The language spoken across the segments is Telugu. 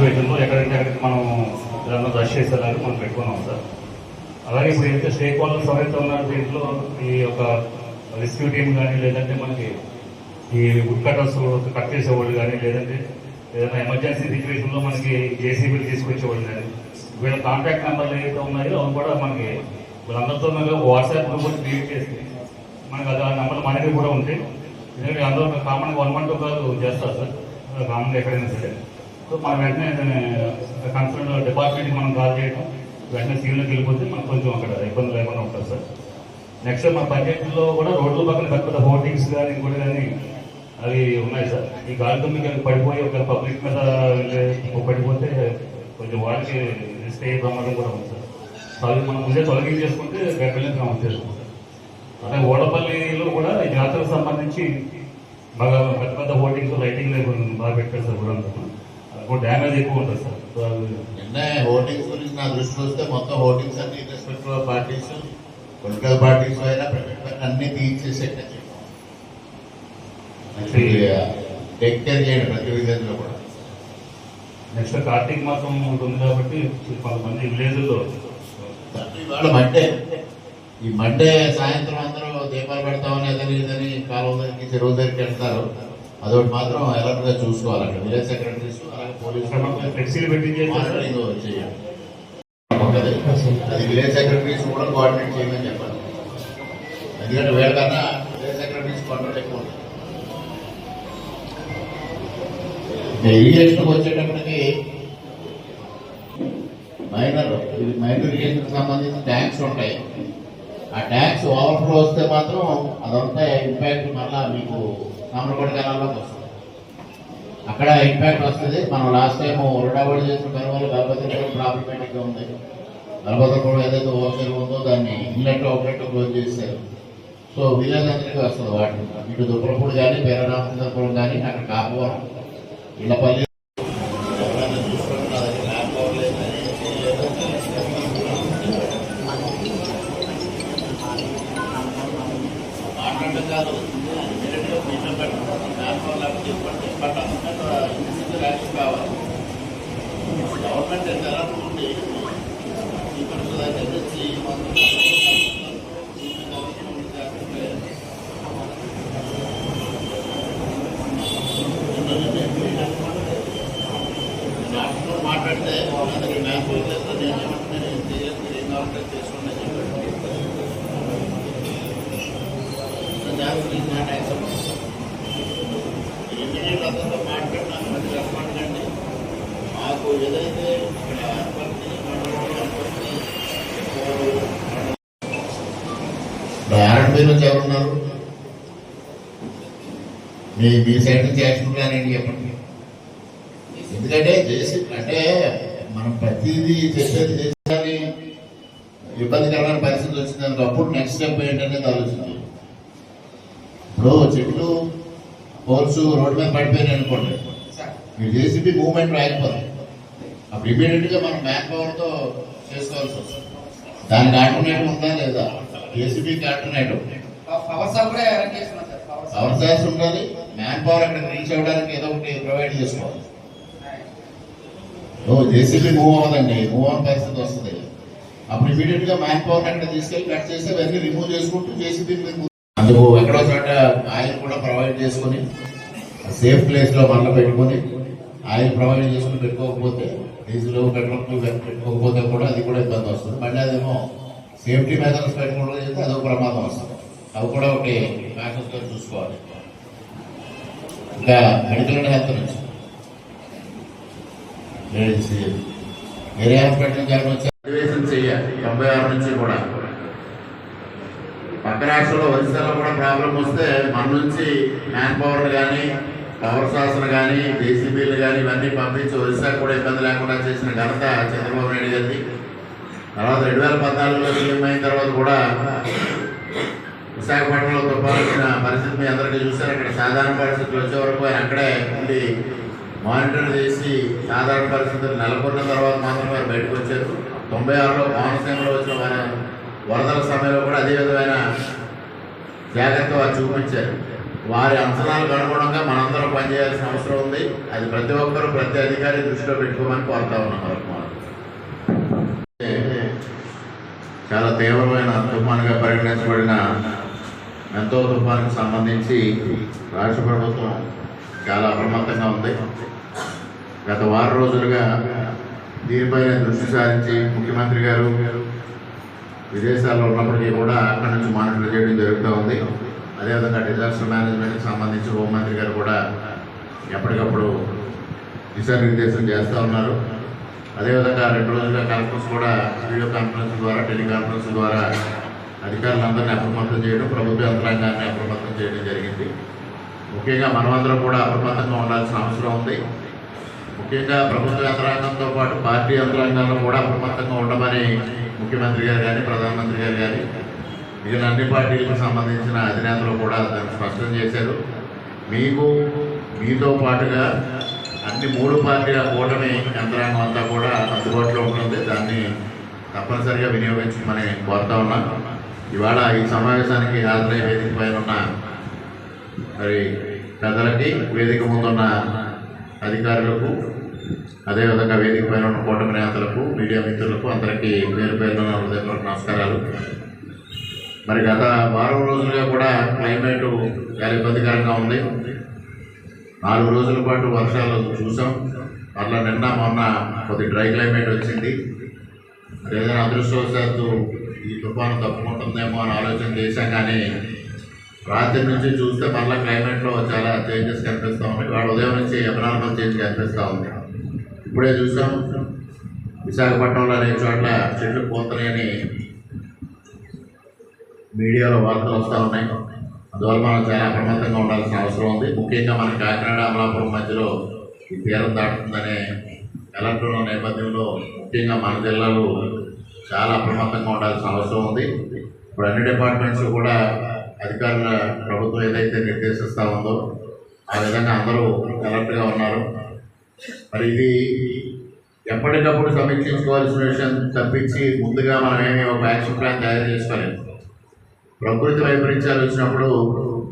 సిచ్యువేషన్లో ఎక్కడంటే అక్కడికి మనం దానిలో రష్ చేసేలాగా మనం పెట్టుకున్నాం సార్. అలాగే ఇప్పుడు ఏదైతే స్టేక్ హోల్డర్స్ ఎవరైతే ఉన్నారో దీంట్లో ఈ యొక్క రెస్క్యూ టీం కానీ లేదంటే మనకి ఈ వుడ్ కటర్స్ కట్ చేసేవాళ్ళు కానీ లేదంటే ఏదైనా ఎమర్జెన్సీ సిచ్యువేషన్లో మనకి జేసీబీలు తీసుకొచ్చేవాళ్ళు కానీ వీళ్ళ కాంటాక్ట్ నెంబర్లు ఏవైతే ఉన్నాయో అవి కూడా మనకి వీళ్ళందరితో వాట్సాప్ గ్రూప్ కూడా క్రియేట్ చేసి మనకి అది ఆ నెంబర్లు మనకి కూడా ఉంటాయి ఎందుకంటే అందరూ కామన్గా వన్ మంత్ కాదు చేస్తారు సార్. కామన్గా ఎక్కడైనా సరే. సో మనం వెంటనే కన్సర్న్ డిపార్ట్మెంట్కి మనం కాల్ చేయడం వెంటనే సీన్లోకి వెళ్ళిపోతే మనకు కొంచెం అక్కడ ఇబ్బంది లేకుండా ఉంటుంది సార్. నెక్స్ట్ మన బడ్జెట్లో కూడా రోడ్ల పక్కన పెద్ద పెద్ద హోర్డింగ్స్ కానీ కూడా కానీ అవి ఉన్నాయి సార్. ఈ గాలితో మీకు పడిపోయి ఒక పబ్లిక్ మీద లే- పడిపోతే కొంచెం వాళ్ళకి రిస్క్ అయ్యే ప్రమాదం కూడా ఉంది సార్. అవి మనం ముందే తొలగించేసుకుంటే గడ్డలకి మనం చేసుకుంటాం. అలాగే ఓడపల్లిలో కూడా ఈ జాతరకు సంబంధించి బాగా పెద్ద పెద్ద హోర్డింగ్స్ లైటింగ్ బాగా పెట్టారు సార్ కూడా డ్యామేజ్ ఎక్కువ ఉంటుంది సార్. నిన్న హోర్డింగ్స్ గురించి నా దృష్టికి వస్తే మొత్తం హోర్డింగ్స్ అన్ని రెస్పెక్టివ్ పార్టీస్ పొలిటికల్ పార్టీస్ అయినా ప్రైవేట్ పార్టీ అన్ని తీర్చేసేట టేక్ కేర్ చేయండి ప్రతి విధంగా కూడా. నెక్స్ట్ కార్తీక మాసం ఉంటుంది కాబట్టి కొంతమంది విలేజ్లో ఇవాళ మండే ఈ మండే సాయంత్రం అందరూ దీపాలు పెడతామని అదని ఇదని కాలువ దగ్గరికి చెరువు దగ్గరికి వెళ్తారు. అదొకటి మాత్రం అలర్ట్గా చూసుకోవాలి అక్కడ. విలేజ్ సెక్రటరీస్ అలాగే పోలీసు చేయాలి. అది విలేజ్ సెక్రటరీస్ కూడా కోఆర్డినేట్ చేయమని చెప్పాలి. ఎందుకంటే వీళ్ళకన్నా విలేజ్ సెక్రటరీస్ కంట్రోల్ ఎక్కువ ఉంటుంది ఇరిగేషన్ వచ్చేటప్పటికి మైనర్ ఇది మైనర్ ఇరిగేషన్ సంబంధించిన ట్యాంక్స్ ఉంటాయి. ఆ ట్యాంక్స్ ఓవర్ఫ్లో వస్తే మాత్రం అదంతా ఇంపాక్ట్ మళ్ళా మీకు కామరపడి కాలంలోకి వస్తుంది. అక్కడ ఇంపాక్ట్ వస్తుంది. మనం లాస్ట్ టైం ఉరడాబడి చేసిన పని వల్ల గర్భవతి ఉంది. గర్భవతి కూడా ఏదైతే ఓవర్సెల్ ఉందో దాన్ని ఇన్లెట్ అవుట్లెట్ క్లోజ్ చేశారు సో విలేజ్ అందరికీ వస్తుంది వాటి ఇటు దుప్పలపూడి కానీ పేరరామచంద్రపురం కానీ అక్కడ కాపువరం ఇళ్ళపల్లి మాట్లాడితే మ్యాప్ నేను ఏమంటున్నా నేను చేయలేదు ఏం కావాలంటే చేసుకోండి చెప్పండి జాగ్రత్త మాట్లాడినా మాకు ఏదైతే నుంచి ఎవరున్నారు? మీ మీ సైడ్ నుంచి యాక్షన్ ప్లాన్ ఏంటి చెప్పండి. ఎందుకంటే చేసి అంటే మనం ప్రతిదీ చెప్పేది చేసేదాన్ని ఇబ్బందికరమైన పరిస్థితి వచ్చింది అప్పుడు నెక్స్ట్ స్టెప్ ఏంటనేది ఆలోచించాలి. ఇప్పుడు చెట్లు పోల్స్ రోడ్డు మీద పడిపోయినాయి అనుకోండి. మీరు జేసీబీ మూవ్మెంట్ రాకపోతే అప్పుడు ఇమీడియట్గా మనం మ్యాన్ పవర్తో చేసుకోవాల్సి వస్తుంది. దానికి ఆల్టర్నేటివ్ ఉందా లేదా? జేసీబీకి ఆల్టర్నేటివ్ పవర్ సార్ కూడా అరేంజ్ చేస్తున్నాం sir. Power saw power sirs ఉండాలి మ్యాన్ పవర్ అక్కడ రీచ్ అవ్వడానికి ఏదో ఒకటి ప్రొవైడ్ చేసుకోవాలి. ఓ జేసీబీ మూవ్ అవ్వదండి. మూవ్ అవ్వని పరిస్థితి వస్తుంది. అప్పుడు ఇమీడియట్గా మ్యాన్ పవర్ అక్కడ తీసుకెళ్ళి కట్ చేసి అవన్నీ రిమూవ్ చేసుకుంటూ జేసీబీ అందుకు ఎక్కడో చోట ఆయిల్ కూడా ప్రొవైడ్ చేసుకుని సేఫ్ ప్లేస్లో మళ్ళీ పెట్టుకొని ఆయిల్ ప్రొవైడ్ చేసుకుని పెట్టుకోకపోతే డీజిల్ పెట్రోల్ పెట్టుకోకపోతే కూడా అది కూడా ఇబ్బంది వస్తుంది. మళ్ళీ అదేమో సేఫ్టీ మెజర్స్ పెట్టుకోవడం చేస్తే అదొక ప్రమాదం వస్తుంది. అవి కూడా ఒకటి కాన్షియస్ చూసుకోవాలి. ఇంకా మెడికల్ అండ్ హెల్త్ నుంచి వేరే హాస్పిటల్ నుంచి చేయాలి. తొంభై ఆరు నుంచి కూడా. పక్క రాష్ట్రంలో ఒరిస్సాలో కూడా ప్రాబ్లం వస్తే మన నుంచి మ్యాన్ పవర్ కానీ పవర్ శాసన కానీ జేసీబీలు కానీ ఇవన్నీ పంపించి ఒరిస్సా కూడా ఇబ్బంది లేకుండా చేసిన ఘనత చంద్రబాబు నాయుడు గారిది. తర్వాత రెండు వేల పద్నాలుగులో సీఎం అయిన తర్వాత కూడా విశాఖపట్నంలో తుఫాను వచ్చిన పరిస్థితి మీ అందరికీ చూశారు. అక్కడ సాధారణ పరిస్థితులు వచ్చే వరకు ఆయన అక్కడే ఉండి మానిటర్ చేసి సాధారణ పరిస్థితులు నెలకొన్న తర్వాత మాత్రమే వారు బయటకు వచ్చారు. తొంభై ఆరులో కోనసీమలో వచ్చిన వారి వరదల సమయంలో కూడా అదే విధమైన జాగ్రత్త వారు చూపించారు. వారి అంచనాలకు అనుగుణంగా మనందరం పనిచేయాల్సిన అవసరం ఉంది. అది ప్రతి ఒక్కరూ ప్రతి అధికారి దృష్టిలో పెట్టుకోమని కోరుతా ఉన్నాం. వరకు చాలా తీవ్రమైన తుఫానుగా పరిగణించబడిన ఎంతో తుఫానుకు సంబంధించి రాష్ట్ర ప్రభుత్వం చాలా అప్రమత్తంగా ఉంది. గత వారం రోజులుగా దీనిపైన దృష్టి సారించి ముఖ్యమంత్రి గారు విదేశాల్లో ఉన్నప్పటికీ కూడా అక్కడి నుంచి మానిటర్ చేయడం జరుగుతూ ఉంది. అదేవిధంగా డిజాస్టర్ మేనేజ్మెంట్కి సంబంధించి హోంమంత్రి గారు కూడా ఎప్పటికప్పుడు దిశానిర్దేశం చేస్తూ ఉన్నారు. అదేవిధంగా రెండు రోజుల కాన్ఫరెన్స్ కూడా వీడియో కాన్ఫరెన్స్ ద్వారా టెలికాన్ఫరెన్స్ ద్వారా అధికారులందరినీ అప్రమత్తం చేయడం ప్రభుత్వ యంత్రాంగాన్ని అప్రమత్తం చేయడం జరిగింది. ముఖ్యంగా మనమందరం కూడా అప్రమత్తంగా ఉండాల్సిన అవసరం ఉంది. ముఖ్యంగా ప్రభుత్వ యంత్రాంగంతో పాటు పార్టీ యంత్రాంగంలో కూడా అప్రమత్తంగా ఉండమని ముఖ్యమంత్రి గారు కానీ ప్రధానమంత్రి గారు కానీ మిగిలిన అన్ని పార్టీలకు సంబంధించిన అధినేతలు కూడా దాన్ని స్పష్టం చేశారు. మీకు మీతో పాటుగా అన్ని మూడు పార్టీల కూటమి యంత్రాంగం అంతా కూడా అందుబాటులో ఉంటుంది. దాన్ని తప్పనిసరిగా వినియోగించమని కోరుతా ఉన్నాం. ఇవాళ ఈ సమావేశానికి హాజరై వేదిక పైన ఉన్న మరి పెద్దలకి వేదిక ముందున్న అధికారులకు అదేవిధంగా వేదిక పైన ఉన్న కూటమి నేతలకు మీడియా మిత్రులకు అందరికీ పేరు పేరున హృదయపూర్వక నమస్కారాలు. మరి గత వారం రోజులుగా కూడా క్లైమేట్ చాలా ఇబ్బందికరంగా ఉంది. నాలుగు రోజుల పాటు వర్షాలు చూసాం. అట్లా నిన్న మొన్న కొద్ది డ్రై క్లైమేట్ వచ్చింది. మరి ఏదైనా అదృష్టవశాత్తు ఈ తుఫాను తప్పుకుంటుందేమో అని ఆలోచన చేశాం కానీ రాత్రి నుంచి చూస్తే మళ్ళీ క్లైమేట్లో చాలా చేంజెస్ కనిపిస్తూ ఉన్నాయి. వాడు ఉదయం నుంచి అబనార్మల్ చేంజ్ కనిపిస్తూ ఉంది. ఇప్పుడే చూసాం. విశాఖపట్నంలో అనేక చోట్ల చెట్లు పోతున్నాయని మీడియాలో వార్తలు వస్తూ ఉన్నాయి. అందువల్ల మనం చాలా అప్రమత్తంగా ఉండాల్సిన అవసరం ఉంది. ముఖ్యంగా మన కాకినాడ అమలాపురం మధ్యలో ఈ తీరం దాటుతుందనే అలర్ట్ ఉన్న నేపథ్యంలో ముఖ్యంగా మన జిల్లాలో చాలా అప్రమత్తంగా ఉండాల్సిన అవసరం ఉంది. ఇప్పుడు అన్ని డిపార్ట్మెంట్స్ కూడా అధికారుల ప్రభుత్వం ఏదైతే నిర్దేశిస్తూ ఉందో ఆ విధంగా అందరూ అలర్ట్గా ఉన్నారు. మరి ఇది ఎప్పటికప్పుడు సమీక్షించుకోవాల్సిన విషయం తప్పించి ముందుగా మనం ఏమి ఒక యాక్షన్ ప్లాన్ తయారు చేసుకోలేము ప్రకృతి వైపరీత్యాలు వచ్చినప్పుడు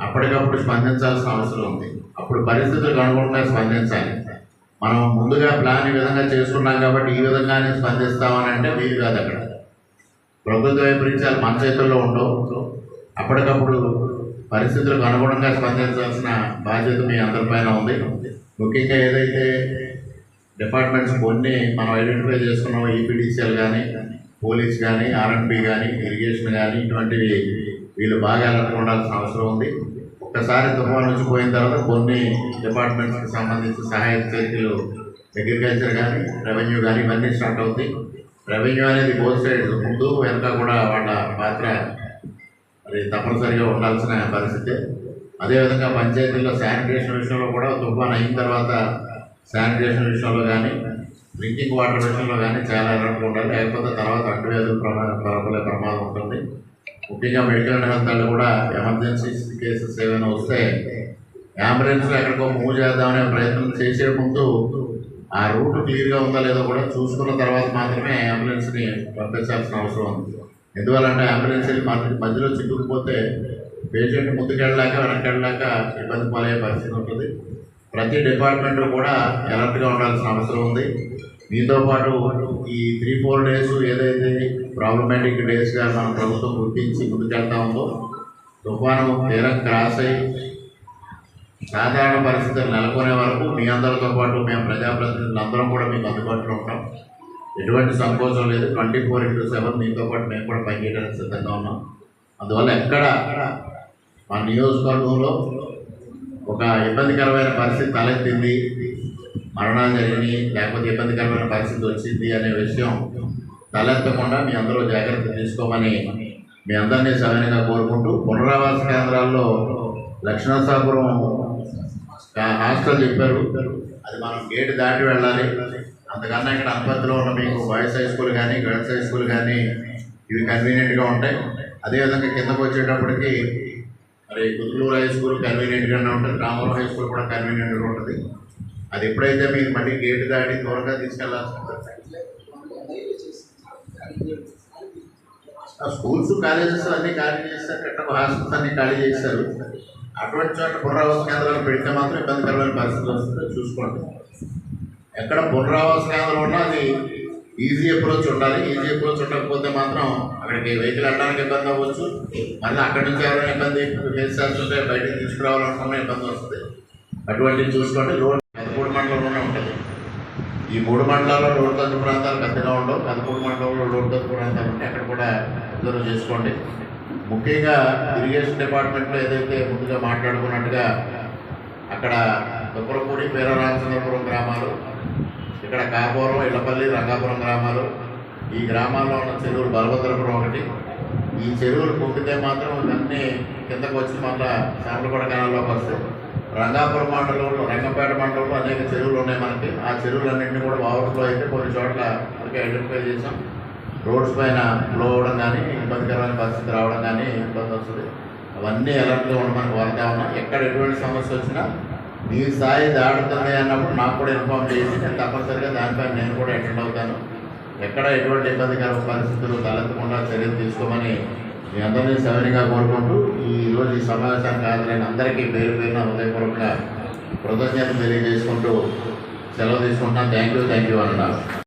అప్పటికప్పుడు స్పందించాల్సిన అవసరం ఉంది. అప్పుడు పరిస్థితులకు అనుగుణంగా స్పందించాలి. మనం ముందుగా ప్లాన్ ఈ విధంగా చేసుకున్నాం కాబట్టి ఈ విధంగానే స్పందిస్తామని అంటే వీలు కాదు అక్కడ. ప్రకృతి వైపరీత్యాలు మన చేతుల్లో ఉండవు. అప్పటికప్పుడు పరిస్థితులకు అనుగుణంగా స్పందించాల్సిన బాధ్యత మీ అందరిపైన ఉంది. ముఖ్యంగా ఏదైతే డిపార్ట్మెంట్స్ కొన్ని మనం ఐడెంటిఫై చేసుకున్నాం ఈపీడీసీఎల్ కానీ పోలీస్ కానీ ఆర్ఎండ్బి కానీ ఇరిగేషన్ కానీ ఇటువంటివి వీళ్ళు బాగా అలర్ట్ ఉండాల్సిన అవసరం ఉంది. ఒక్కసారి తుఫాను నుంచి పోయిన తర్వాత కొన్ని డిపార్ట్మెంట్స్కి సంబంధించి సహాయక చర్యలు అగ్రికల్చర్ కానీ రెవెన్యూ కానీ ఇవన్నీ స్టార్ట్ అవుతాయి. రెవెన్యూ అనేది బోత్ సైడ్ ముందు వెనక కూడా వాళ్ళ పాత్ర మరి తప్పనిసరిగా ఉండాల్సిన పరిస్థితి. అదేవిధంగా పంచాయతీల్లో శానిటేషన్ విషయంలో కూడా తుఫాన్ అయిన తర్వాత శానిటేషన్ విషయంలో కానీ డ్రింకింగ్ వాటర్ విషయంలో కానీ చాలా అలర్ట్గా ఉండాలి. లేకపోతే తర్వాత అంటువ్యాధులు ప్రమా ప్రబలే ప్రమాదం ఉంటుంది. ముఖ్యంగా మెడికల్ హెల్త్ వాళ్ళు కూడా ఎమర్జెన్సీ కేసెస్ ఏమైనా వస్తే అంబులెన్స్లో ఎక్కడికో మూవ్ చేద్దామనే ప్రయత్నం చేసే ముందు ఆ రూట్ క్లియర్గా ఉందా లేదో కూడా చూసుకున్న తర్వాత మాత్రమే అంబులెన్స్ని పంపించాల్సిన అవసరం ఉంది. ఎందువల్లంటే అంబులెన్స్ వెళ్ళి మధ్యలో చిక్కుకుపోతే పేషెంట్ ముందుకెళ్ళాక వెనక్కెళ్ళలేక ఇబ్బంది పాలయ్యే పరిస్థితి ఉంటుంది. ప్రతి డిపార్ట్మెంట్ కూడా అలర్ట్గా ఉండాల్సిన అవసరం ఉంది. మీతో పాటు ఈ త్రీ ఫోర్ డేస్ ఏదైతే ప్రాబ్లమాటిక్ డేస్గా మన ప్రభుత్వం గుర్తించి ముందుకెళ్తా ఉందో తుఫాను తీరం క్రాస్ అయ్యి సాధారణ పరిస్థితులు నెలకొనే వరకు మీ అందరితో పాటు మేము ప్రజాప్రతినిధులు అందరం కూడా మీకు అందుబాటులో ఉంటాం. ఎటువంటి సంకోచం లేదు. ట్వంటీ ఫోర్ ఇంటూ సెవెన్ మీతో పాటు మేము కూడా పనిచేయడానికి సిద్ధంగా ఉన్నాం. అందువల్ల ఎక్కడ మా నియోజకవర్గంలో ఒక ఇబ్బందికరమైన పరిస్థితి తలెత్తింది. మరణాలు జరిగినాయి లేకపోతే ఇబ్బందికరమైన పరిస్థితి వచ్చింది అనే విషయం తలెత్తకుండా మీ అందరూ జాగ్రత్త తీసుకోమని మీ అందరినీ సవినయంగా కోరుకుంటూ పునరావాస కేంద్రాల్లో లక్ష్మణసాపురం హాస్టల్ చెప్పారు. అది మనం గేట్ దాటి వెళ్ళాలి. అంతకన్నా ఇక్కడ అనుపత్తిలో ఉన్న మీకు బాయ్స్ హై స్కూల్ కానీ గర్ల్స్ హై స్కూల్ కానీ ఇవి కన్వీనియంట్గా ఉంటాయి. అదేవిధంగా కిందకు వచ్చేటప్పటికి మరి గుంటూరు హై స్కూల్ కన్వీనియంట్గానే ఉంటుంది. రామవరం హై స్కూల్ కూడా కన్వీనియంట్గా ఉంటుంది. అది ఎప్పుడైతే మీరు మళ్ళీ గేట్ దాటి త్వరగా తీసుకెళ్ళాల్సి ఉంటుంది. ఆ స్కూల్స్ కాలేజెస్ అన్ని ఖాళీ చేస్తారు కట్టడం హాస్టల్స్ అన్నీ ఖాళీ చేస్తారు అటువంటి చోట పునరావాస కేంద్రాలు పెడితే మాత్రం ఇబ్బందికరమైన పరిస్థితి వస్తుంది. చూసుకోండి. ఎక్కడ పునరావాస కేంద్రం ఉన్నా అది ఈజీ అప్రోచ్ ఉండాలి. ఈజీ అప్రోచ్ ఉండకపోతే మాత్రం అక్కడికి వెహికల్ వెళ్ళడానికి ఇబ్బంది అవ్వచ్చు. మళ్ళీ అక్కడి నుంచి ఎవరైనా ఇబ్బంది ఫేస్ చేస్తుంటే బయటకు తీసుకురావాలనుకున్న ఇబ్బంది వస్తుంది. అటువంటివి చూసుకోండి. రోడ్ మండలంలోనే ఉంటుంది. ఈ మూడు మండలాల్లో రోడ్డు తగ్గు ప్రాంతాలు పెద్దగా ఉండవు. పదమూడు మండలంలో రోడ్డు తగ్గు ప్రాంతాలు ఉంటే అక్కడ కూడా అబ్జర్వ్ చేసుకోండి. ముఖ్యంగా ఇరిగేషన్ డిపార్ట్మెంట్లో ఏదైతే ముందుగా మాట్లాడుకున్నట్టుగా అక్కడ దుప్పరపూడి పేరరామచంద్రపురం గ్రామాలు ఇక్కడ కాపురం ఇళ్ళపల్లి రంగాపురం గ్రామాలు ఈ గ్రామాల్లో ఉన్న చెరువులు బలభద్రపురం ఒకటి. ఈ చెరువులు పొంగితే మాత్రం ఇవన్నీ కిందకు వచ్చి మళ్ళా సాంబలగూడ కాలంలోకి వస్తాయి. రంగాపురం మండలంలో రంగంపేట మండలంలో అనేక చెరువులు ఉన్నాయి మనకి. ఆ చెరువులన్నింటినీ కూడా ఓవర్ఫ్లో అయితే కొన్ని చోట్ల మనకి ఐడెంటిఫై చేసాం రోడ్స్ పైన ఫ్లో అవ్వడం కానీ ఇబ్బందికరమైన పరిస్థితి రావడం కానీ ఇబ్బంది వస్తుంది. అవన్నీ అలర్ట్గా ఉండమని కోరుతా ఉన్నాం. ఎక్కడ ఎటువంటి సమస్య వచ్చినా మీ స్థాయి దాడుతుంది అన్నప్పుడు నాకు కూడా ఇన్ఫార్మ్ చేసి నేను తప్పనిసరిగా దానిపైన నేను కూడా అటెండ్ అవుతాను. ఎక్కడ ఎటువంటి ఇబ్బందికర పరిస్థితులు తలెత్తకుండా చర్యలు తీసుకోమని మీ అందరినీ సవరిగా కోరుకుంటూ ఈరోజు ఈ సమావేశానికి హాజరైన అందరికీ పేరు పేరున హృదయపూర్వక కృతజ్ఞతలు తెలియజేసుకుంటూ సెలవు తీసుకుంటున్నాను థ్యాంక్ యూ థ్యాంక్ యూ అన్నారు